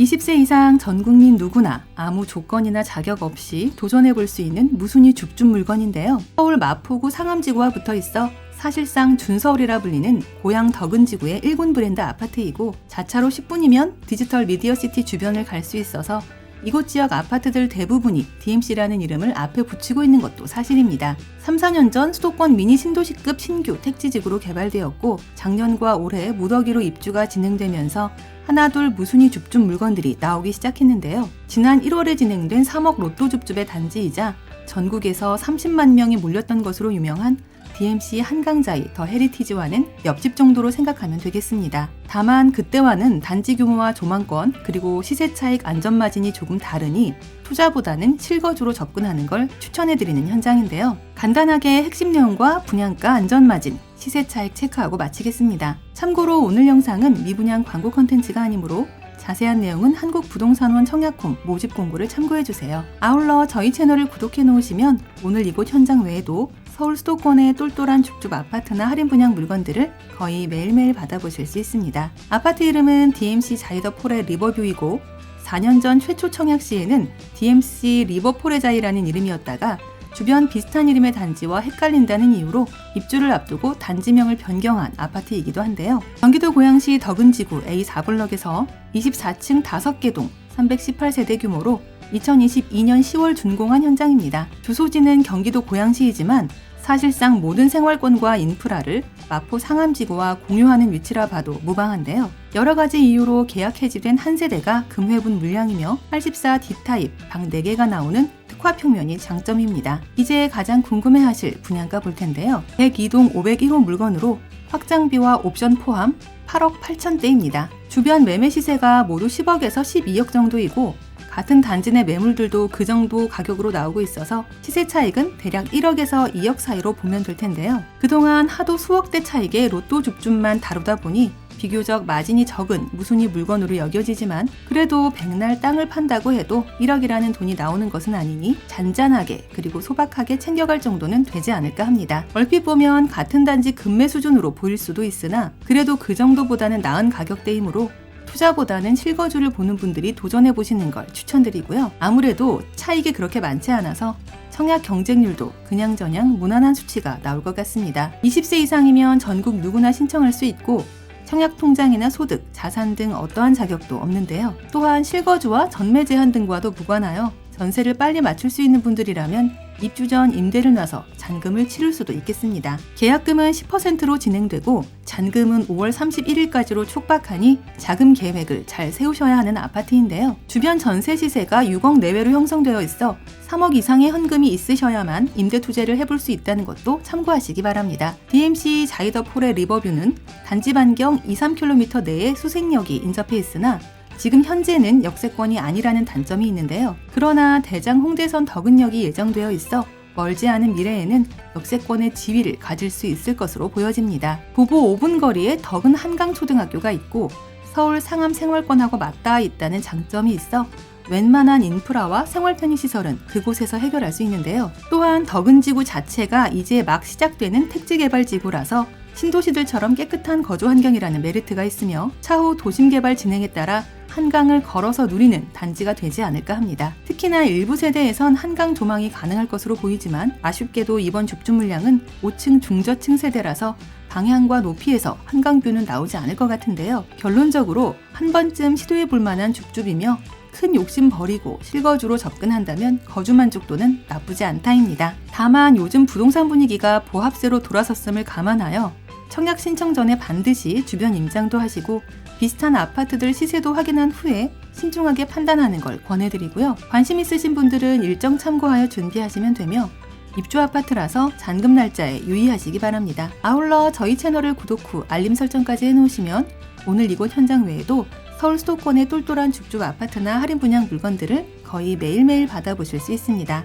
20세 이상 전 국민 누구나 아무 조건이나 자격 없이 도전해 볼 수 있는 무순위 줍줍 물건인데요. 서울 마포구 상암지구와 붙어 있어 사실상 준서울이라 불리는 고향 덕은지구의 일군 브랜드 아파트이고 자차로 10분이면 디지털 미디어시티 주변을 갈 수 있어서 이곳 지역 아파트들 대부분이 DMC라는 이름을 앞에 붙이고 있는 것도 사실입니다. 3, 4년 전 수도권 미니 신도시급 신규 택지지구로 개발되었고 작년과 올해 무더기로 입주가 진행되면서 하나둘 무순위 줍줍 물건들이 나오기 시작했는데요. 지난 1월에 진행된 3억 로또 줍줍의 단지이자 전국에서 30만 명이 몰렸던 것으로 유명한 DMC 한강자이 더 헤리티지와는 옆집 정도로 생각하면 되겠습니다. 다만 그때와는 단지 규모와 조망권 그리고 시세 차익 안전 마진이 조금 다르니 투자보다는 실거주로 접근하는 걸 추천해드리는 현장인데요. 간단하게 핵심 내용과 분양가 안전 마진, 시세 차익 체크하고 마치겠습니다. 참고로 오늘 영상은 미분양 광고 컨텐츠가 아니므로 자세한 내용은 한국부동산원 청약홈 모집 공고를 참고해주세요. 아울러 저희 채널을 구독해 놓으시면 오늘 이곳 현장 외에도 서울 수도권의 똘똘한 줍줍 아파트나 할인 분양 물건들을 거의 매일매일 받아보실 수 있습니다. 아파트 이름은 DMC 자이더 폴의 리버뷰이고 4년 전 최초 청약 시에는 DMC 리버포레자이라는 이름이었다가 주변 비슷한 이름의 단지와 헷갈린다는 이유로 입주를 앞두고 단지명을 변경한 아파트이기도 한데요. 경기도 고양시 덕은지구 A4블럭에서 24층 5개 동 318세대 규모로 2022년 10월 준공한 현장입니다. 주소지는 경기도 고양시이지만 사실상 모든 생활권과 인프라를 마포 상암지구와 공유하는 위치라 봐도 무방한데요. 여러 가지 이유로 계약 해지된 한 세대가 금회분 물량이며 84 D타입 방 4개가 나오는 특화 평면이 장점입니다. 이제 가장 궁금해하실 분양가 볼 텐데요. 102동 501호 물건으로 확장비와 옵션 포함 8억 8천대입니다. 주변 매매 시세가 모두 10억에서 12억 정도이고 같은 단지 내 매물들도 그 정도 가격으로 나오고 있어서 시세 차익은 대략 1억에서 2억 사이로 보면 될 텐데요. 그동안 하도 수억대 차익의 로또 줍줍만 다루다 보니 비교적 마진이 적은 무순위 물건으로 여겨지지만 그래도 백날 땅을 판다고 해도 1억이라는 돈이 나오는 것은 아니니 잔잔하게 그리고 소박하게 챙겨갈 정도는 되지 않을까 합니다. 얼핏 보면 같은 단지 금매 수준으로 보일 수도 있으나 그래도 그 정도보다는 나은 가격대이므로 투자보다는 실거주를 보는 분들이 도전해 보시는 걸 추천드리고요. 아무래도 차익이 그렇게 많지 않아서 청약 경쟁률도 그냥저냥 무난한 수치가 나올 것 같습니다. 20세 이상이면 전국 누구나 신청할 수 있고 청약 통장이나 소득, 자산 등 어떠한 자격도 없는데요. 또한 실거주와 전매 제한 등과도 무관하여 전세를 빨리 맞출 수 있는 분들이라면 입주 전 임대를 놔서 잔금을 치를 수도 있겠습니다. 계약금은 10%로 진행되고 잔금은 5월 31일까지로 촉박하니 자금 계획을 잘 세우셔야 하는 아파트인데요. 주변 전세 시세가 6억 내외로 형성되어 있어 3억 이상의 현금이 있으셔야만 임대 투자를 해볼 수 있다는 것도 참고하시기 바랍니다. DMC 자이더폴의 리버뷰는 단지 반경 2, 3km 내에 수색역이 인접해 있으나 지금 현재는 역세권이 아니라는 단점이 있는데요. 그러나 대장 홍대선 덕은역이 예정되어 있어 멀지 않은 미래에는 역세권의 지위를 가질 수 있을 것으로 보여집니다. 부부 5분 거리에 덕은 한강초등학교가 있고 서울 상암 생활권하고 맞닿아 있다는 장점이 있어 웬만한 인프라와 생활 편의 시설은 그곳에서 해결할 수 있는데요. 또한 덕은지구 자체가 이제 막 시작되는 택지 개발 지구라서 신도시들처럼 깨끗한 거주 환경이라는 메리트가 있으며 차후 도심 개발 진행에 따라 한강을 걸어서 누리는 단지가 되지 않을까 합니다. 특히나 일부 세대에선 한강 조망이 가능할 것으로 보이지만 아쉽게도 이번 줍줍 물량은 5층 중저층 세대라서 방향과 높이에서 한강뷰는 나오지 않을 것 같은데요. 결론적으로 한 번쯤 시도해 볼 만한 줍줍이며 큰 욕심 버리고 실거주로 접근한다면 거주 만족도는 나쁘지 않다입니다. 다만 요즘 부동산 분위기가 보합세로 돌아섰음을 감안하여 청약 신청 전에 반드시 주변 임장도 하시고 비슷한 아파트들 시세도 확인한 후에 신중하게 판단하는 걸 권해드리고요. 관심 있으신 분들은 일정 참고하여 준비하시면 되며 입주 아파트라서 잔금 날짜에 유의하시기 바랍니다. 아울러 저희 채널을 구독 후 알림 설정까지 해놓으시면 오늘 이곳 현장 외에도 서울 수도권의 똘똘한 줍줍 아파트나 할인 분양 물건들을 거의 매일매일 받아보실 수 있습니다.